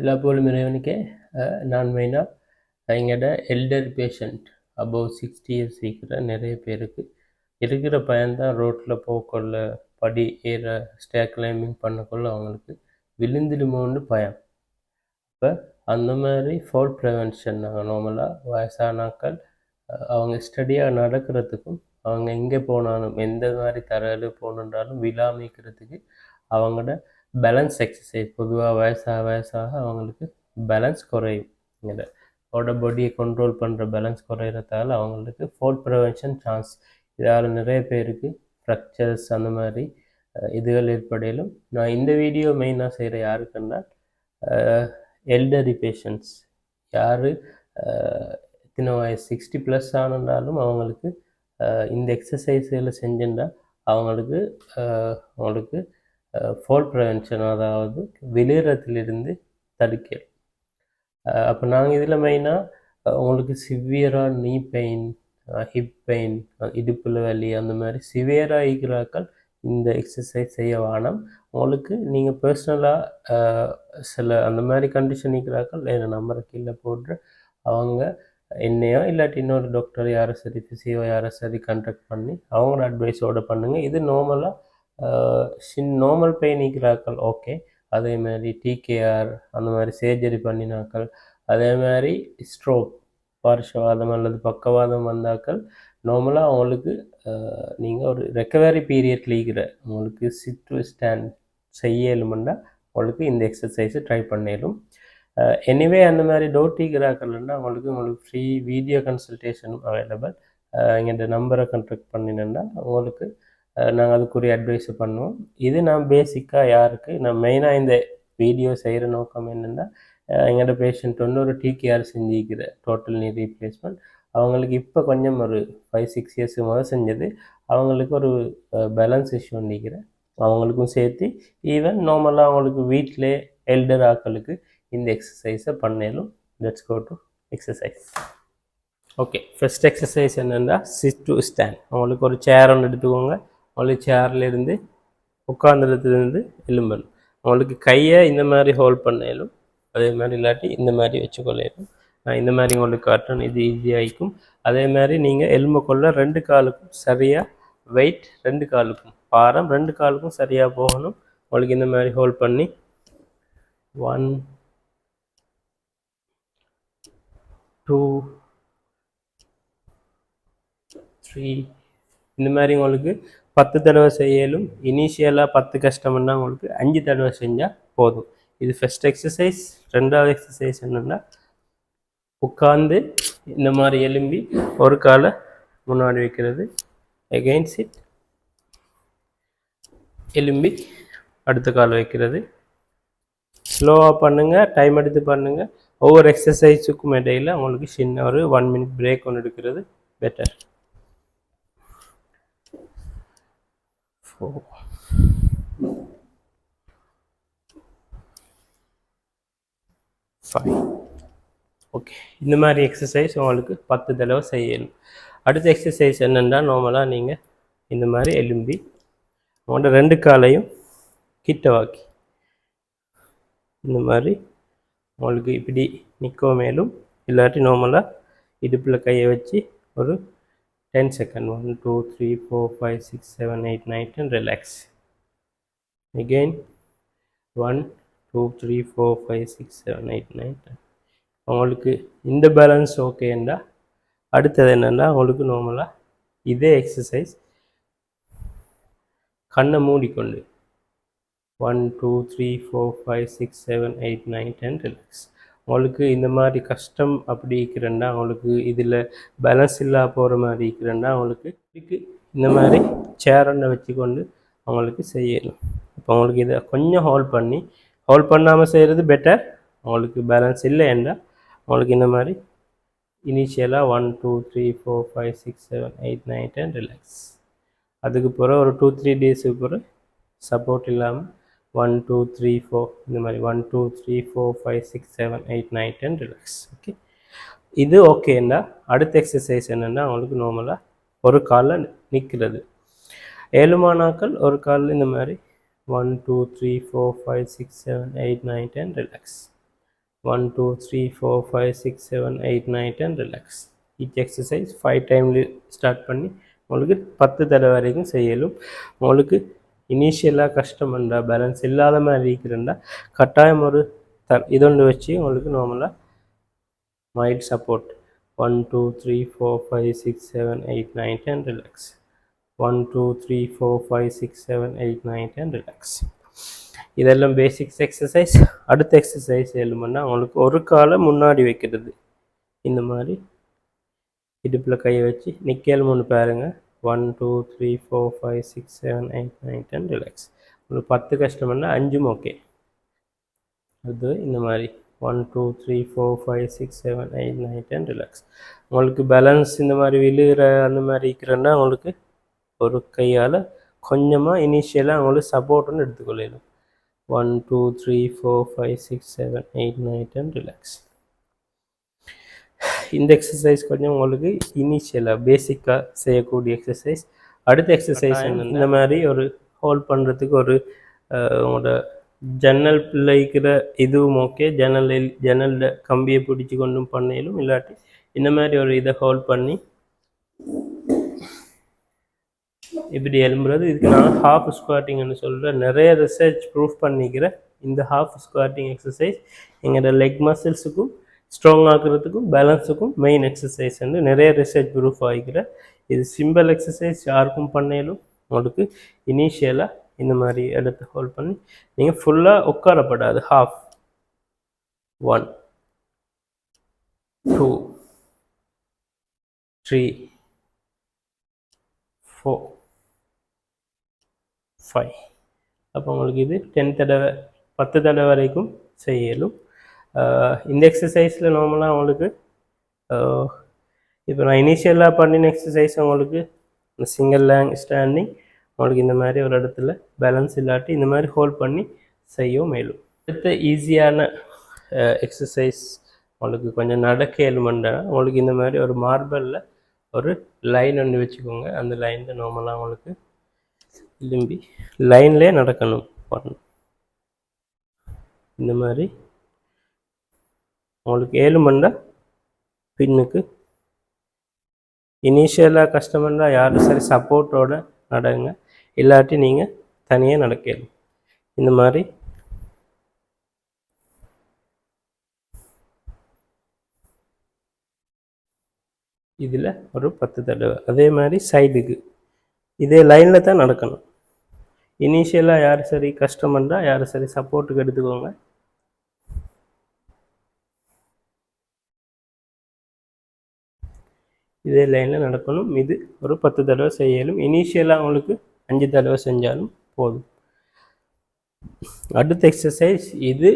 எல்லா போலும் இறைவனுக்கே நான் மெயினாக எங்களோட elder patient above sixty years இருக்கிற நிறைய பேருக்கு. இருக்கிற பயன்தான் ரோட்டில் போகக்குள்ள படி ஏற ஸ்டே கிளைம்பிங் பண்ணக்குள்ள அவங்களுக்கு விழுந்துடுமோன்னு பயம். இப்போ அந்த மாதிரி ஃபால் ப்ரிவென்ஷன் நாங்கள் நார்மலாக வயசானாக்கள் அவங்க ஸ்டடியாக நடக்கிறதுக்கும் அவங்க எங்கே போனாலும் எந்த மாதிரி தரையில் போகணுன்றாலும் விழாமிக்கிறதுக்கு அவங்களோட பேலன்ஸ் எக்ஸசைஸ் பொதுவாக வயசாக வயசாக அவங்களுக்கு பேலன்ஸ் குறையும். இதில் அவரோட பாடியை கண்ட்ரோல் பண்ணுற பேலன்ஸ் குறையிறதால அவங்களுக்கு ஃபோர்ட் ப்ரிவென்ஷன் சான்ஸ் இதால் நிறைய பேருக்கு ஃப்ரக்சர்ஸ் அந்த மாதிரி இதுகள் ஏற்படையிலும் நான் இந்த வீடியோ மெயினாக செய்கிற யாருக்குன்னா எல்டரி பேஷண்ட்ஸ் யார் இத்தனை வயசு சிக்ஸ்டி ப்ளஸ் ஆனாலும் அவங்களுக்கு இந்த எக்ஸசைஸ்களை செஞ்சுட்டா அவங்களுக்கு அவங்களுக்கு ஃபால் ப்ரிவென்ஷன் அதாவது விழுறதுலேருந்து தடுக்க அப்போ நாங்கள் இதில் மெயினாக உங்களுக்கு சிவியராக நீ பெயின் ஹிப் பெயின் இடுப்பில் வலி அந்த மாதிரி சிவியராக இருக்கிறாக்கள் இந்த எக்ஸசைஸ் செய்ய வேணாம். உங்களுக்கு நீங்கள் பர்சனலாக சில அந்த மாதிரி கண்டிஷன் இருக்கிறாக்கள் என்ன நம்பரை கீழே போட்டு அவங்க என்னையோ இல்லாட்டி இன்னொரு டாக்டர் யாரை சரி ஃபிசியோ யாரை சரி கண்டக்ட் பண்ணி அவங்களோட அட்வைஸோட பண்ணுங்கள் இது நார்மலாக சின் நார்மல் பெயின் இருக்கிறாக்கள் ஓகே அதே மாதிரி டிகேஆர் அந்த மாதிரி சர்ஜரி பண்ணினாக்கள் அதே மாதிரி ஸ்ட்ரோக் பார்ஷவாதம் அல்லது பக்கவாதம் வந்தாக்கள் நார்மலாக அவங்களுக்கு நீங்கள் ஒரு ரெக்கவரி பீரியட்ல இருக்கிற உங்களுக்கு சிட் ஸ்டாண்ட் செய்யலுமெண்டா உங்களுக்கு இந்த எக்ஸசைஸை ட்ரை பண்ணிடும் எனிவே அந்த மாதிரி டவுட் இருக்கிறாக்கள்னா அவங்களுக்கு உங்களுக்கு ஃப்ரீ வீடியோ கன்சல்டேஷனும் அவைலபிள் எங்கள்கிட்ட நம்பரை கான்டாக்ட் பண்ணினேன்னா உங்களுக்கு நாங்கள் அதுக்குரிய அட்வைஸ் பண்ணுவோம். இது நான் பேசிக்காக யாருக்கு நான் மெயினாக இந்த வீடியோ செய்கிற நோக்கம் என்னென்னா எங்களோட பேஷண்ட் வந்து ஒரு டிகேஆர் செஞ்சிக்கிற டோட்டல் நீ ரீப்ளேஸ்மெண்ட் அவங்களுக்கு இப்போ கொஞ்சம் ஒரு ஃபைவ் சிக்ஸ் இயர்ஸ் முதல் செஞ்சது. அவங்களுக்கு ஒரு பேலன்ஸ் இஷ்யூ பண்ணிக்கிறேன் அவங்களுக்கும் சேர்த்து ஈவன் நார்மலாக அவங்களுக்கு வீட்டிலே எல்டர் ஆக்களுக்கு இந்த எக்ஸசைஸை பண்ணலும் let's go to exercise okay first exercise என்னென்னா சிட் டு ஸ்டாண்ட் அவங்களுக்கு ஒரு சேர் ஒன்று எடுத்துக்கோங்க. அவங்களுக்கு சேர்லேருந்து இருந்து உட்காந்துறதுலேருந்து எலும்பணும் அவங்களுக்கு கையை இந்த மாதிரி ஹோல்ட் பண்ணலும் அதே மாதிரி இல்லாட்டி இந்த மாதிரி வச்சுக்கொள்ளும் நான் இந்த மாதிரி உங்களுக்கு காட்டுறேன் இது ஈஸியாகிக்கும் அதே மாதிரி நீங்கள் எலும்பை கொள்ள ரெண்டு காலுக்கும் சரியாக வெயிட் ரெண்டு காலுக்கும் பாரம் ரெண்டு காலுக்கும் சரியாக போகணும். உங்களுக்கு இந்த மாதிரி ஹோல்ட் பண்ணி ஒன் டூ த்ரீ இந்த மாதிரி உங்களுக்கு பத்து தடவை செய்யலும் இனிஷியலாக பத்து கஷ்டம்னா உங்களுக்கு அஞ்சு தடவை செஞ்சால் போதும். இது ஃபஸ்ட் எக்ஸசைஸ் ரெண்டாவது எக்ஸசைஸ் என்னென்னா உட்காந்து இந்த மாதிரி எலும்பி ஒரு காலை முன்னாடி வைக்கிறது. எகெயின்ஸ் இட் எலும்பி அடுத்த கால் வைக்கிறது. ஸ்லோவாக பண்ணுங்கள் டைம் எடுத்து பண்ணுங்கள் ஒவ்வொரு எக்ஸசைஸுக்கும் இடையில் உங்களுக்கு சின்ன ஒரு ஒன் மினிட் பிரேக் ஒன்று எடுக்கிறது பெட்டர் four. ஃபைவ் ஓகே இந்த மாதிரி எக்ஸசைஸ் உங்களுக்கு பத்து தடவை செய்யணும். அடுத்த எக்ஸசைஸ் என்னென்னா நார்மலாக நீங்கள் இந்த மாதிரி எலும்பி உங்களோட ரெண்டு காலையும் கிட்ட வாக்கி. இந்த மாதிரி உங்களுக்கு இப்படி நிற்க மேலும் இல்லாட்டி நார்மலாக இடுப்பில் கையை வச்சு ஒரு ten second one two three four five six seven eight nine ten relax again one two three four five six seven eight nine ten உங்களுக்கு இந்த பேலன்ஸ் ஓகேண்டா அடுத்தது என்னென்னா உங்களுக்கு நார்மலாக இதே எக்ஸசைஸ் கண்ணை மூடிக்கொண்டு. One two three four five six seven eight nine ten relax அவங்களுக்கு இந்த மாதிரி கஷ்டம் அப்படி இருக்கிறேன்னா அவங்களுக்கு இதில் பேலன்ஸ் இல்லா போகிற மாதிரி இருக்கிறேன்னா அவங்களுக்கு இதுக்கு இந்த மாதிரி சேர் வச்சுக்கொண்டு அவங்களுக்கு செய்யணும். இப்போ அவங்களுக்கு இதை கொஞ்சம் ஹோல்ட் பண்ணி ஹோல்ட் பண்ணாமல் செய்கிறது பெட்டர் அவங்களுக்கு பேலன்ஸ் இல்லைன்னா அவங்களுக்கு இந்த மாதிரி இனிஷியலாக one two three four five six seven eight nine ten relax அதுக்கு பிறகு ஒரு டூ த்ரீ டேஸுக்கு பிறகு சப்போர்ட் இல்லாமல் ஒன் டூ த்ரீ ஃபோர் இந்த மாதிரி one two three four five six seven eight nine ten relax okay இது ஓகேன்னா அடுத்த எக்ஸசைஸ் என்னென்னா அவங்களுக்கு நார்மலாக ஒரு காலில் நிற்கிறது ஏழுமானாக்கள் ஒரு காலில் இந்த மாதிரி one two three four five six seven eight nine ten relax one two three four five six seven eight nine ten relax each exercise five டைம்ல ஸ்டார்ட் பண்ணி உங்களுக்கு பத்து தடவை வரைக்கும் செய்யலும். உங்களுக்கு இனிஷியலாக கஷ்டம்ன்றா பேலன்ஸ் இல்லாத மாதிரி இருக்கிறண்டா கட்டாயம் ஒரு த இதொன்று வச்சு உங்களுக்கு நார்மலாக might support one two three four five six seven eight nine ten relax one two three four five six seven eight nine ten relax இதெல்லாம் பேசிக்ஸ் எக்ஸசைஸ் அடுத்த எக்ஸசைஸ் எழுமன்னா அவங்களுக்கு ஒரு காலை முன்னாடி வைக்கிறது. இந்த மாதிரி இடுப்பில் கையை வச்சு நிக்கல் மூணு பாருங்கள் one two three four five six seven eight nine ten relax உங்களுக்கு பத்து கஷ்டம்னா அஞ்சும் ஓகே அது இந்த மாதிரி. One two three four five six seven eight nine ten relax உங்களுக்கு பேலன்ஸ் இந்த மாதிரி விழுகிற அந்த மாதிரி இருக்கிறன்னா உங்களுக்கு ஒரு கையால் கொஞ்சமாக இனிஷியலாக உங்களுக்கு சப்போர்ட்டுன்னு எடுத்துக்கொள்ளிடும் one two three four five six seven eight nine ten relax இந்த எக்ஸசைஸ் கொஞ்சம் உங்களுக்கு இனிஷியலாக பேசிக்காக செய்யக்கூடிய எக்ஸசைஸ் அடுத்த எக்ஸசைஸ் இந்த மாதிரி ஒரு ஹோல்ட் பண்ணுறதுக்கு ஒரு உங்களோட ஜன்னல் பிள்ளைக்கிற இதுவும் ஓகே ஜன்னல் ஜன்னலில் கம்பியை பிடிச்சி கொண்டும் பண்ணையிலும் இல்லாட்டி இந்த மாதிரி ஒரு இதை ஹோல்ட் பண்ணி இப்படி எழும்புறது. இதுக்கு நான் ஹாஃப் ஸ்குவாட்டிங்னு சொல்கிறேன் நிறைய ரிசர்ச் ப்ரூஃப் பண்ணிக்கிற இந்த ஹாஃப் ஸ்குவாட்டிங் எக்ஸசைஸ் எங்களோட லெக் மசில்ஸுக்கும் ஸ்ட்ராங் ஆக்குறதுக்கும் பேலன்ஸுக்கும் மெயின் எக்ஸசைஸ் வந்து நிறைய ரிசர்ச் ப்ரூஃப் ஆகிக்கிற இது சிம்பிள் எக்ஸசைஸ் யாருக்கும் பண்ணையிலும் உங்களுக்கு இனிஷியலாக இந்த மாதிரி எடுத்து ஹோல்ட் பண்ணி நீங்கள் ஃபுல்லாக உட்காரப்படாது. Half one two three four five அப்போ உங்களுக்கு இது டென் தடவை பத்து தடவை வரைக்கும் செய்யலும் இந்த எக்ஸசைஸில் நார்மலாக உங்களுக்கு இப்போ நான் இனிஷியலாக பண்ணின எக்ஸசைஸ் உங்களுக்கு சிங்கிள் லேங் ஸ்டாண்டிங் உங்களுக்கு இந்த மாதிரி ஒரு இடத்துல பேலன்ஸ் இல்லாட்டி இந்த மாதிரி ஹோல்ட் பண்ணி செய்யவும் மேலும். அடுத்த ஈஸியான எக்ஸசைஸ் உங்களுக்கு கொஞ்சம் நடக்க ஏழுமண்டா உங்களுக்கு இந்த மாதிரி ஒரு மார்பலில் ஒரு லைன் ஒன்று வச்சுக்கோங்க. அந்த லைனில் நார்மலாக உங்களுக்கு திரும்பி லைன்லேயே நடக்கணும். பண்ணணும் இந்த மாதிரி உங்களுக்கு ஏழு மண்டா பின்னுக்கு. இனிஷியலாக கஷ்டமண்டா யாரும் சரி சப்போர்ட்டோட நடங்க. இல்லாட்டி நீங்கள் தனியாக நடக்கணும். இந்த மாதிரி. இதில் ஒரு பத்து தடவை. அதே மாதிரி சைடுக்கு இதே லைனில் தான் நடக்கணும். இனிஷியலாக யார் சரி கஷ்டமன்றா யார் சரி சப்போர்ட்டுக்கு எடுத்துக்கோங்க. இதே லைனில் நடக்கணும். இது ஒரு பத்து தடவை செய்யலும் இனிஷியலாக உங்களுக்கு அஞ்சு தடவை செஞ்சாலும் போதும். அடுத்த எக்ஸசைஸ் இது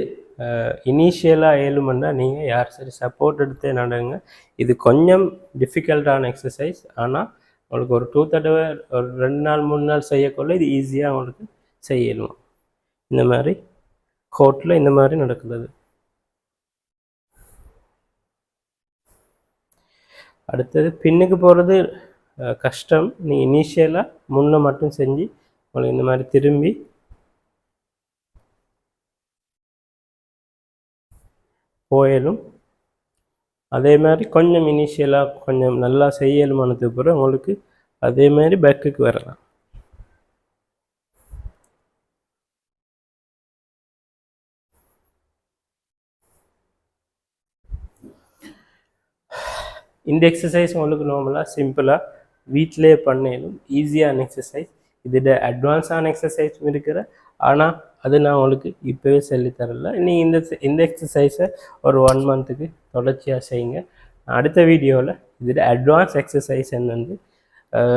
இனிஷியலாக ஏழுமண்டா நீங்கள் யார் சரி சப்போர்ட் எடுத்தே நடங்க. இது கொஞ்சம் டிஃபிகல்ட்டான எக்ஸசைஸ் ஆனால் உங்களுக்கு ஒரு டூ தடவை ஒரு ரெண்டு நாள் மூணு நாள் செய்யக்குள்ள இது ஈஸியாக உங்களுக்கு செய்யலாம். இந்த மாதிரி கோட்டில் இந்த மாதிரி நடக்கிறது அடுத்தது பின்னுக்கு போகிறது கஷ்டம். நீ இனிஷியலாக முன்ன மட்டும் செஞ்சு உங்களுக்கு இந்த மாதிரி திரும்பி போயலும். அதே மாதிரி கொஞ்சம் இனிஷியலாக கொஞ்சம் நல்லா செய்யலுமானதுக்கு பிறகு உங்களுக்கு அதே மாதிரி பேக்குக்கு வரலாம். இந்த எக்ஸசைஸ் உங்களுக்கு நார்மலாக சிம்பிளாக வீட்டிலே பண்ணலும் ஈஸியான எக்ஸசைஸ் இதோட அட்வான்ஸான எக்ஸசைஸும் இருக்கிற ஆனால் அது நான் உங்களுக்கு இப்போவே சொல்லித் நீ நீங்கள் இந்த இந்த எக்ஸசைஸை ஒரு ஒன் மந்த்துக்கு தொடர்ச்சியாக செய்யுங்க. அடுத்த வீடியோவில் இதோட அட்வான்ஸ் எக்ஸசைஸ் என்னன்னு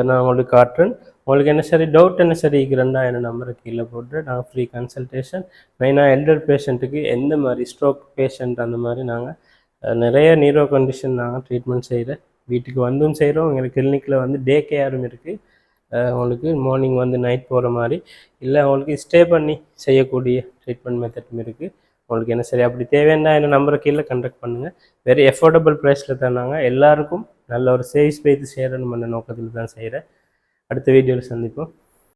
நான் உங்களுக்கு காட்டுறேன். உங்களுக்கு என்ன சரி டவுட் என்ன சரி இருக்கிறேன்டா என்ன நம்பரை கீழே போட்டு நான் ஃப்ரீ கன்சல்டேஷன் மெயினாக எல்டர் பேஷண்ட்டுக்கு எந்த மாதிரி ஸ்ட்ரோக் பேஷண்ட் அந்த மாதிரி நாங்கள் நிறைய நீரோ கண்டிஷன் நாங்கள் ட்ரீட்மெண்ட் செய்கிறேன் வீட்டுக்கு வந்தும் செய்கிறோம் எங்களுக்கு கிளினிக்கில் வந்து டே கேரும் இருக்குது உங்களுக்கு மார்னிங் வந்து நைட் போகிற மாதிரி. இல்லை உங்களுக்கு ஸ்டே பண்ணி செய்யக்கூடிய ட்ரீட்மெண்ட் மெத்தடும் இருக்குது உங்களுக்கு என்ன சரி அப்படி தேவைன்னா என்ன நம்பரை கீழே கண்டக்ட் பண்ணுங்கள் வெரி எஃபோர்டபுள் ப்ரைஸில் தான் நாங்கள் எல்லாருக்கும் நல்ல ஒரு சேவிஸ் வைத்து செய்கிறோன்னு பண்ண நோக்கத்தில் தான் செய்கிறேன் அடுத்த வீடியோவில் சந்திப்போம்.